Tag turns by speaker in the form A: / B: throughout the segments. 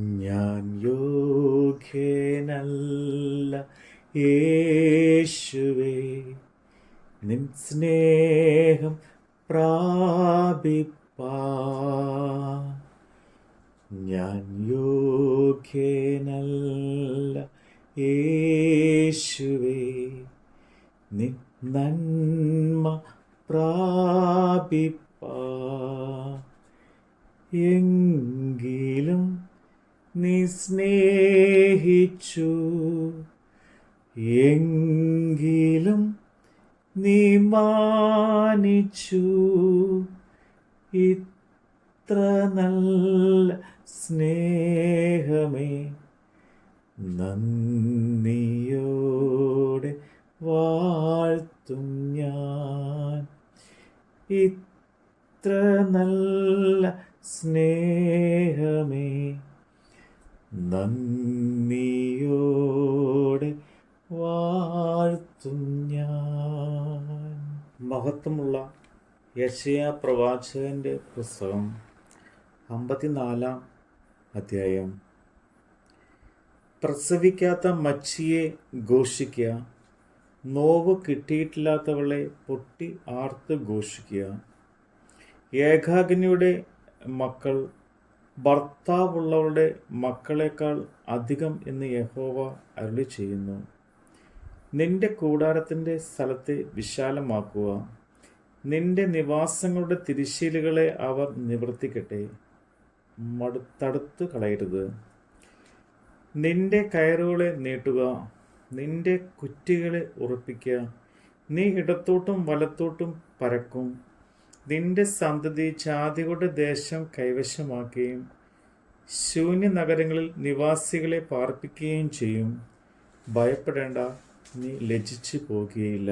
A: ഞാൻ യോഗ്യനല്ല യേശുവേ. നിൻ സ്നേഹം പ്രാപിപ്പാ. ഞാൻ യോഗ്യനല്ല യേശുവേ. നിൻ നന്മ പ്രാപിപ്പാ. എങ്കിലും നീ സ്നേഹിച്ചു എങ്കിലും നീ മാനിച്ചു. ഇത്ര നല്ല സ്നേഹമേ നന്ദിയോടെ വാഴ്ത്തും ഞാൻ. ഇത്ര നല്ല സ്നേഹമേ നന്ദിയോടെ വാഴ്ത്തും ഞാൻ. മഹത്വമുള്ള യശയ പ്രവാചകന്റെ പുസ്തകം അമ്പത്തിനാലാം അധ്യായം. പ്രസവിക്കാത്ത മച്ചിയെ ഘോഷിക്കുക നോവ് കിട്ടിയിട്ടില്ലാത്തവളെ പൊട്ടി ആർത്ത് ഘോഷിക്കുക. ഏകാഗ്നിയുടെ മക്കൾ ഭർത്താവുള്ളവരുടെ മക്കളെക്കാൾ അധികം എന്ന് യഹോവ അരുളി ചെയ്യുന്നു. നിന്റെ കൂടാരത്തിന്റെ സ്ഥലത്തെ വിശാലമാക്കുക. നിന്റെ നിവാസങ്ങളുടെ തിരിശീലുകളെ അവർ നിവർത്തിക്കട്ടെ. മടുത്തടുത്ത് കളയരുത്. നിന്റെ കയറുകളെ നീട്ടുക. നിന്റെ കുറ്റികളെ ഉറപ്പിക്കുക. നീ ഇടത്തോട്ടും വലത്തോട്ടും പരക്കും. നിന്റെ സന്തതി ജാതികളുടെ ദേശം കൈവശമാക്കുകയും ശൂന്യ നഗരങ്ങളിൽ നിവാസികളെ പാർപ്പിക്കുകയും ചെയ്യും. ഭയപ്പെടേണ്ട നീ ലജിച്ചു പോകുകയില്ല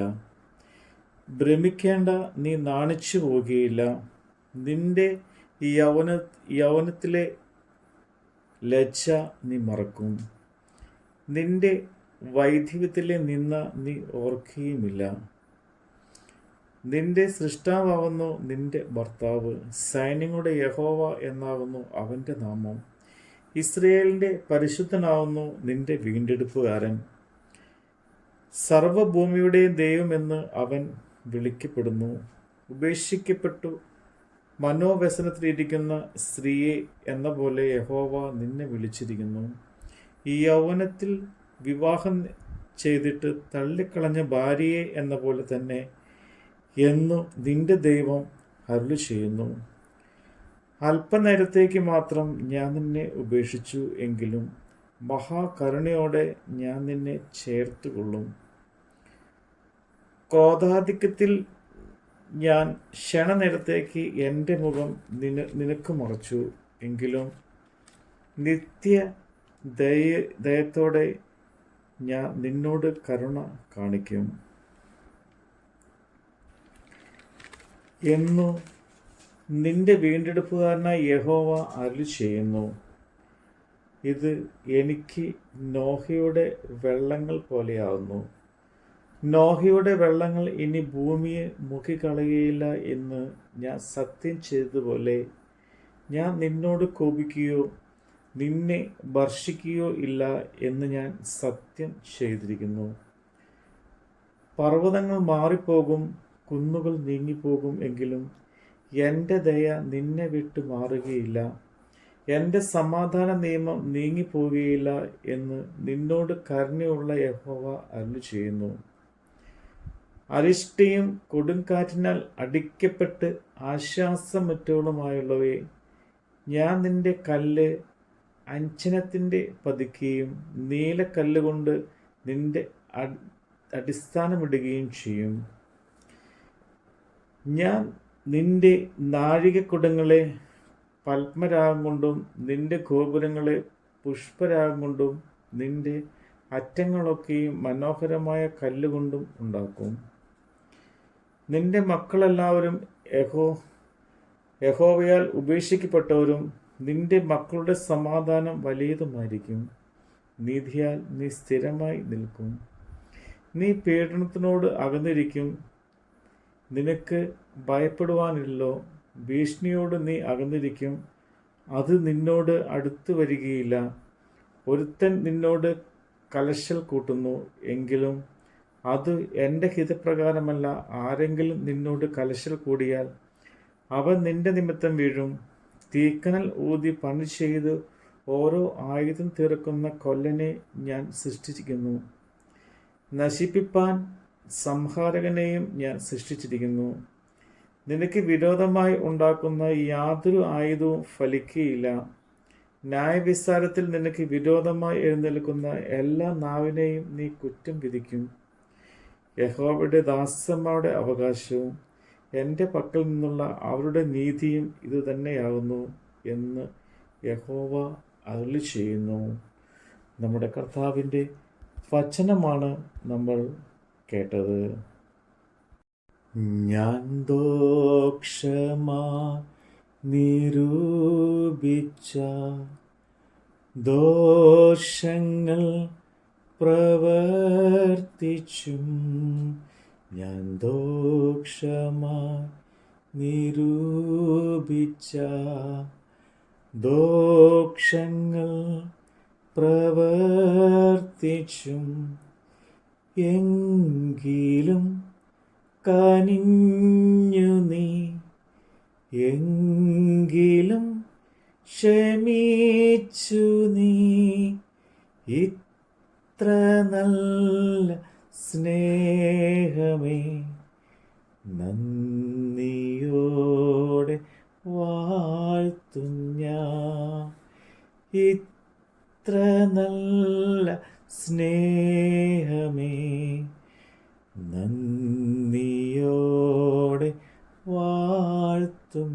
A: ഭ്രമിക്കേണ്ട നീ നാണിച്ചു പോകുകയില്ല നിന്റെ യൗവന യൗവനത്തിലെ ലജ്ജ നീ മറക്കും. നിന്റെ വൈദ്യത്തിലെ നിന്ന നീ ഓർക്കുകയുമില്ല. നിന്റെ സൃഷ്ടാവാകുന്നു നിന്റെ ഭർത്താവ്. സൈന്യങ്ങളുടെ യഹോവ എന്നാകുന്നു അവന്റെ നാമം. ഇസ്രയേലിന്റെ പരിശുദ്ധനാവുന്നു നിന്റെ വീണ്ടെടുപ്പുകാരൻ. സർവഭൂമിയുടെയും ദൈവമെന്ന് അവൻ വിളിക്കപ്പെടുന്നു. ഉപേക്ഷിക്കപ്പെട്ടു. മനോവ്യസനത്തിലിരിക്കുന്ന സ്ത്രീയെ എന്ന പോലെ യഹോവ നിന്നെ വിളിച്ചിരിക്കുന്നു. ഈ യൗവനത്തിൽ വിവാഹം ചെയ്തിട്ട് തള്ളിക്കളഞ്ഞ ഭാര്യയെ എന്ന പോലെ തന്നെ എന്നു നിന്റെ ദൈവം അരുളി ചെയ്യുന്നു. അല്പനേരത്തേക്ക് മാത്രം ഞാൻ നിന്നെ ഉപേക്ഷിച്ചു എങ്കിലും മഹാകരുണയോടെ ഞാൻ നിന്നെ ചേർത്തുകൊള്ളും. ക്രോധാധിക്യത്തിൽ ഞാൻ ക്ഷണനേരത്തേക്ക് എന്റെ മുഖം നിന നിനക്ക് മറച്ചു എങ്കിലും നിത്യ ദയ ദയത്തോടെ ഞാൻ നിന്നോട് കരുണ കാണിക്കും. എന്നു നിന്റെ വീണ്ടെടുപ്പുകാരനായ യഹോവ അരുളി ചെയ്യുന്നു. ഇത് എനിക്ക് നോഹയുടെ വെള്ളങ്ങൾ പോലെയാവുന്നു. നോഹയുടെ വെള്ളങ്ങൾ ഇനി ഭൂമിയെ മുക്കിക്കളയുകയില്ല എന്ന് ഞാൻ സത്യം ചെയ്തതുപോലെ ഞാൻ നിന്നോട് കോപിക്കുകയോ നിന്നെ വർഷിക്കുകയോ ഇല്ല എന്ന് ഞാൻ സത്യം ചെയ്തിരിക്കുന്നു. പർവതങ്ങൾ മാറിപ്പോകും കുന്നുകൾ നീങ്ങിപ്പോകും എങ്കിലും എന്റെ ദയ നിന്നെ വിട്ടു മാറുകയില്ല. എന്റെ സമാധാന നിയമം നീങ്ങിപ്പോവുകയില്ല എന്ന് നിന്നോട് കരുണയുള്ള യഹോവ അരുളി ചെയ്യുന്നു അരിഷ്ടയും കൊടുങ്കാറ്റിനാൽ അടിക്കപ്പെട്ട് ആശ്വാസമറ്റോളുമായുള്ളവയെ ഞാൻ നിന്റെ കല്ല് അഞ്ചനത്തിന്റെ പതുക്കുകയും നീലക്കല്ലുകൊണ്ട് നിന്റെ അടിസ്ഥാനമിടുകയും ചെയ്യും. ഞാൻ നിന്റെ നാഴികക്കുടങ്ങളെ പത്മരാഗം കൊണ്ടും നിന്റെ ഗോപുരങ്ങളെ പുഷ്പരാഗം കൊണ്ടും നിന്റെ അറ്റങ്ങളൊക്കെയും മനോഹരമായ കല്ലുകൊണ്ടും ഉണ്ടാക്കും. നിന്റെ മക്കളെല്ലാവരും യഹോ യഹോവയാൽ ഉപേക്ഷിക്കപ്പെട്ടവരും നിന്റെ മക്കളുടെ സമാധാനം വലിയതുമായിരിക്കും. നീതിയാൽ നീ സ്ഥിരമായി നിൽക്കും. നീ പീഡനത്തിനോട് അകന്നിരിക്കും. നിനക്ക് ഭയപ്പെടുവാനില്ലോ ഭീഷണിയോട് നീ അകന്നിരിക്കും. അത് നിന്നോട് അടുത്തു വരികയില്ല. ഒരുത്തൻ നിന്നോട് കലശൽ കൂട്ടുന്നു എങ്കിലും അത് എന്റെ ഹിതപ്രകാരമല്ല. ആരെങ്കിലും നിന്നോട് കലശൽ കൂടിയാൽ അവൻ നിന്റെ നിമിത്തം വീഴും. തീക്കനൽ ഊതി പണി ചെയ്ത് ഓരോ ആയുധം തീർക്കുന്ന കൊല്ലനെ ഞാൻ സൃഷ്ടിച്ചിരിക്കുന്നു. നശിപ്പിപ്പാൻ സംഹാരകനെയും ഞാൻ സൃഷ്ടിച്ചിരിക്കുന്നു. നിനക്ക് വിരോധമായി ഉണ്ടാക്കുന്ന യാതൊരു ആയുധവും ഫലിക്കുകയില്ല ന്യായവിസ്താരത്തിൽ നിനക്ക് വിരോധമായി എഴുന്നേൽക്കുന്ന എല്ലാ നാവിനെയും നീ കുറ്റം വിധിക്കും. യഹോവയുടെ ദാസന്മാരുടെ അവകാശവും എന്റെ പക്കൽ നിന്നുള്ള അവരുടെ നീതിയും ഇതുതന്നെയാകുന്നു എന്ന് യഹോവ അരുളി ചെയ്യുന്നു. നമ്മുടെ കർത്താവിന്റെ വചനമാണ് നമ്മൾ കേട്ടത്? ഞാൻ ദോക്ഷമാ നിരൂപിച്ച ദോഷങ്ങൾ പ്രവർത്തിച്ചും ഞാൻ ദോക്ഷമാ നിരൂപിച്ച ദോഷങ്ങൾ പ്രവർത്തിച്ചും എങ്കിലും കനിഞ്ഞു നീ. എങ്കിലും ക്ഷമിച്ചു നീ. ഇത്ര നല്ല സ്നേഹമേ. നന്ദിയോടെ വാഴ്ത്തു ഞാൻ ഇത്ര നല്ല സ്നേഹമേ. നന്ദിയോടെ വാഴ്ത്തും